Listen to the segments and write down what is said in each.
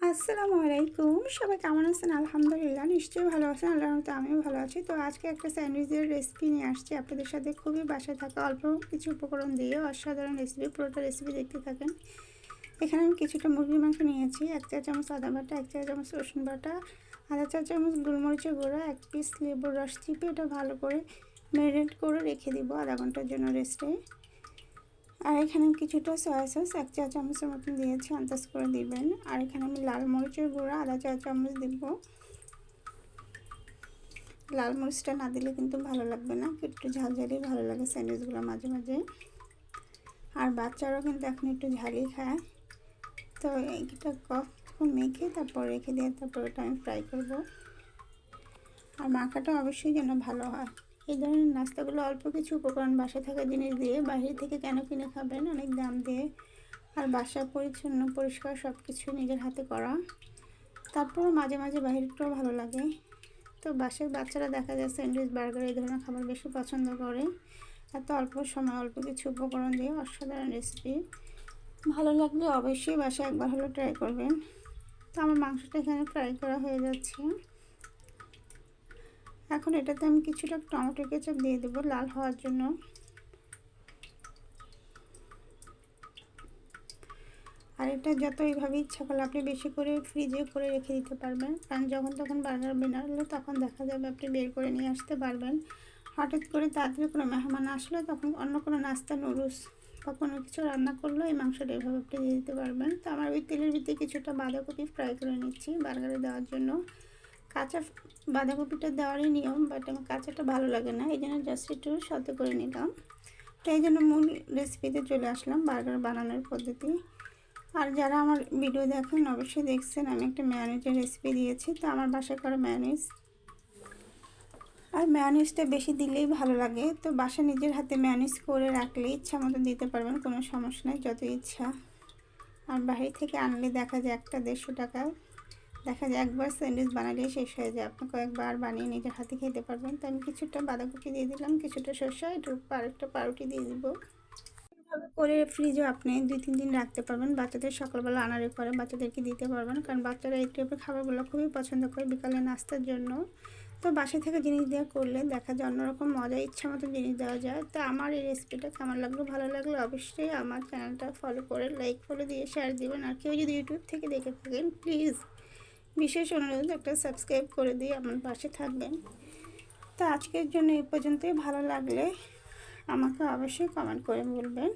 আসসালামু আলাইকুম। সবাই কেমন আছেন? আলহামদুলিল্লাহ, নিশ্চয়ই ভালো আছেন। আল্লাহর মতো আমিও ভালো আছি। তো আজকে একটা স্যান্ডউইচের রেসিপি নিয়ে আসছি আপনাদের সাথে। খুবই বাসায় থাকা অল্প কিছু উপকরণ দিয়ে অসাধারণ রেসিপি পুরোটা রেসিপি দেখতে থাকেন। এখানে আমি কিছুটা মুরগির মাংস নিয়েছি। এক চা চামচ আদা বাটা, এক চা চামচ রসুন বাটা, আধা চা চামচ গোলমরিচের গুঁড়া, এক পিস লেবুর রস চিপে এটা ভালো করে ম্যারিনেট করে রেখে দিব আধা ঘণ্টার জন্য রেস্টে আর এখানে কিছুটা সয়া সস এক চা চামচের মতন দিয়েছি, আন্দাজ করে দিবেন। আর এখানে আমি লাল মরিচের গুঁড়া, আধা চা চামচ দিব। লাল মরিচটা না দিলে কিন্তু ভালো লাগবে না, একটু ঝাল ঝালই ভালো লাগে স্যান্ডউইচগুলো মাঝে মাঝে। আর বাচ্চারাও কিন্তু এখন একটু ঝালই খায়। তো এইটা কখন মেখে তারপর রেখে দিয়ে তারপর ওটা আমি ফ্রাই করব। আর মাখাটা অবশ্যই যেন ভালো হয়। এই ধরনের নাস্তাগুলো অল্প কিছু উপকরণ বাসায় থাকা জিনিস দিয়ে, বাইরে থেকে কেন কিনে খাবেন, অনেক দাম দিয়ে। আর বাসা পরিচ্ছন্ন, পরিষ্কার সব কিছু নিজের হাতে করা। তারপরও মাঝে মাঝে বাইরেটাও ভালো লাগে। তো বাসায় বাচ্চারা দেখা যায় স্যান্ডউইচ, বার্গার এই ধরনের খাবার বেশি পছন্দ করে। এত অল্প সময় অল্প কিছু উপকরণ দিয়ে অসাধারণ রেসিপি। ভালো লাগলে অবশ্যই বাসায় একবার হলো ট্রাই করবেন। তো আমার মাংসটা এখানে ফ্রাই করা হয়ে যাচ্ছে। এখন এটাতে আমি কিছুটা টমেটো কেচাপ দিয়ে দেবো লাল হওয়ার জন্য। আর এটা যত এইভাবে ইচ্ছা করলে আপনি বেশি করে ফ্রিজে করে রেখে দিতে পারবেন। কারণ যখন তখন বার্গার বেনারলে তখন দেখা যাবে আপনি বের করে নিয়ে আসতে পারবেন। হঠাৎ করে তাড়াতাড়ি কোনো মেহমান আসলে, তখন অন্য কোনো নাস্তা, নুডলস বা কোনো কিছু রান্না করলেও এই মাংসটা এভাবে আপনি দিয়ে দিতে পারবেন। তো আমার ওই তেলের ভিতরে কিছুটা বাঁধাকপি ফ্রাই করে নিচ্ছি বার্গারে দেওয়ার জন্য। কাঁচা বাঁধাকপিটা দেওয়ারই নিয়ম বাট আমার কাঁচাটা ভালো লাগে না, এই জন্য জাস্ট একটু সাথে করে নিলাম। তো এই জন্য মূল রেসিপিতে চলে আসলাম বার্গার বানানোর পদ্ধতি। আর যারা আমার ভিডিও দেখেন, অবশ্যই দেখছেন, আমি একটা ম্যানেজের রেসিপি দিয়েছি, তো আমার বাসায় করা ম্যানেজ আর ম্যানেজটা বেশি দিলেই ভালো লাগে, তো বাসা নিজের হাতে ম্যানেজ করে রাখলে ইচ্ছা মতো দিতে পারবেন, কোনো সমস্যা নেই, যত ইচ্ছা। আর বাহির থেকে আনলে দেখা যায় একটা দেড়শো টাকা। দেখা যায় একবার স্যান্ডউইচ বানালে শেষ হয়ে যায়। আপনি কয়েকবার বানিয়ে নিজের হাতে খেতে পারবেন। তো আমি কিছুটা বাঁধাকপি দিয়ে দিলাম, কিছুটা শসা, একটু আরেকটা পাউরুটি দিয়ে দিব। এভাবে করে ফ্রিজে আপনি দুই তিন দিন রাখতে পারবেন। বাচ্চাদের সকালবেলা আনারে পরে বাচ্চাদেরকে দিতে পারবেন, কারণ বাচ্চারা এই টাইপের খাবারগুলো খুবই পছন্দ করে বিকালে নাস্তার জন্য। তো বাসা থেকে জিনিস দেওয়া করলে দেখা যায় অন্যরকম মজা ইচ্ছা মতো জিনিস দেওয়া যায়। তো আমার এই রেসিপিটা কেমন লাগল, ভালো লাগল অবশ্যই আমার চ্যানেলটা ফলো করে লাইক ফলো দিয়ে শেয়ার দিবেন। আর কেউ যদি ইউটিউব থেকে দেখে থাকেন প্লিজ বিশেষ অনুরোধ, একটা সাবস্ক্রাইব করে দিয়ে আমার পাশে থাকবেন। তো আজকের জন্য এই পর্যন্তই। ভালো লাগলে আমাকে অবশ্যই কমেন্ট করে বলবেন।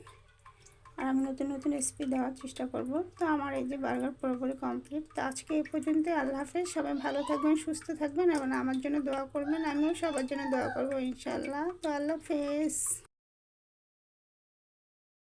আর আমি নতুন নতুন রেসিপি দেওয়ার চেষ্টা করব। তো আমার এই যে বার্গার পুরোপুরি কমপ্লিট তো আজকে এই পর্যন্তই। আল্লাহ হাফেজ। সবাই ভালো থাকবেন, সুস্থ থাকবেন এবং আমার জন্য দোয়া করবেন। আমিও সবার জন্য দোয়া করব ইনশাল্লাহ তো আল্লাহ হাফেজ।